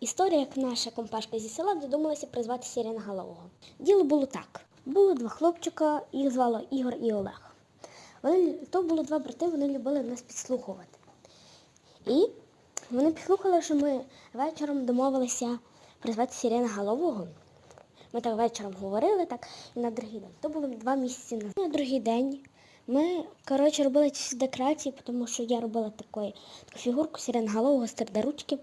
Історія, як наша компашка зі села додумалася призвати Сіреноголового. Діло було так. Було два хлопчика, їх звало Ігор і Олег. Вони, то було два брати, вони любили нас підслухувати. І вони підслухали, що ми вечором домовилися призвати Сіреноголового. Ми так вечором говорили, так, і на другий день. То було два місяці назад. На другий день ми, коротше, робили якісь декорації, тому що я робила такої, таку фігурку сиреноголового з ручки.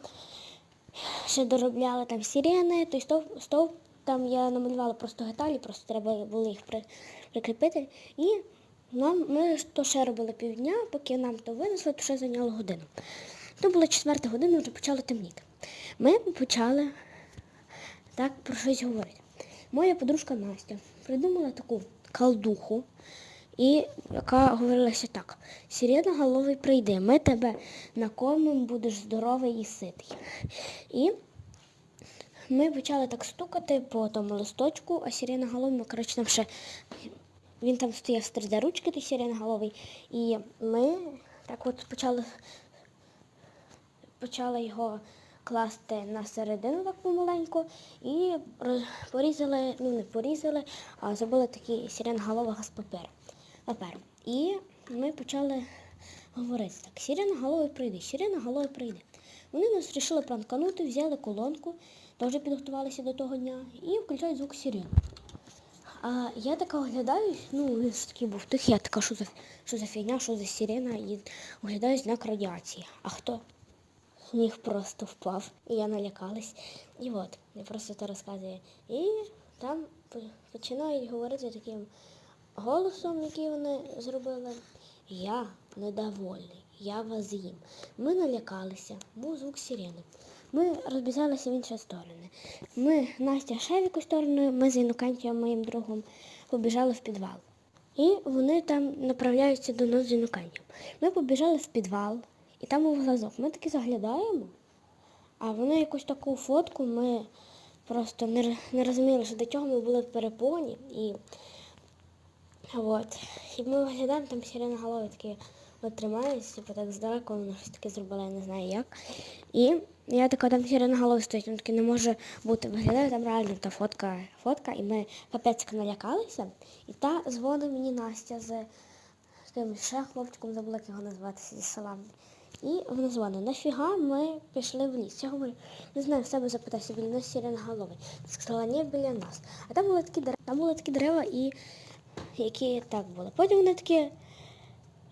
Ще доробляла там сирени, той стовп, стовп там я намалювала просто деталі, просто треба було їх при, прикріпити. І нам, ми то ще робили півдня, поки нам то винесли, то ще зайняло годину. То була четверта година, вже почало темніти. Ми почали так про щось говорити. Моя подружка Настя придумала таку колдуху, і яка говорилася так: Сиреноголовий прийди, ми тебе накормимо, будеш здоровий і ситий. І ми почали так стукати по тому листочку, а сиреноголовий, коротше, там ще він там стояв з 3D ручки, той сиреноголовий, і ми так от почали почала його класти на середину так помаленьку і порізали, ну не порізали, а зробили такий сиреноголового з паперу. Паперу. І ми почали говорити так, сиреноголовий прийде, сиреноголовий прийде. Вони нас вирішили пранканути, взяли колонку, теж підготувалися до того дня і включають звук сирени. А я така оглядаюсь, ну він такий був тихий, я така, що за, що за фігня, що за сирена, і оглядаюсь знак радіації. А хто? Сніг просто впав, і я налякалась. І от, я просто це розказую. І там починають говорити таким голосом, який вони зробили. Я недовольний, я вас їм. Ми налякалися, був звук сирени. Ми розбіжалися в інші сторони. Ми, Настя якусь сторону, ми з Інокентієм, моїм другом, побіжали в підвал. І вони там направляються до нас з Інокентієм. Ми побіжали в підвал, і там був глазок. Ми таки заглядаємо, а вони якусь таку фотку ми просто не, не розуміли, що до чого ми були в перепоні. І, от. і ми виглядаємо, там сиреноголовий такий от тримається, типу так здалеку, воно щось таке зробила, я не знаю як. І я така там сиреноголовий стоїть, він такий не може бути. Виглядає там реально та фотка, фотка, і ми капець налякалися. І та дзвонить мені Настя з тим ще хлопчиком, забула, як його називатися зі села. І вона дзвонить, нафіга ми пішли в ліс. Я говорю, не знаю, в себе запитався, біля нас сиреноголовий. Сказала, ні, біля нас. А там були такі дерева, там були такі дерева, і які так були. Потім вони такі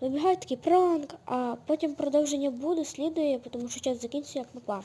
вибігають такий пранк, а потім продовження буде, слідує, тому що час закінчується як попав.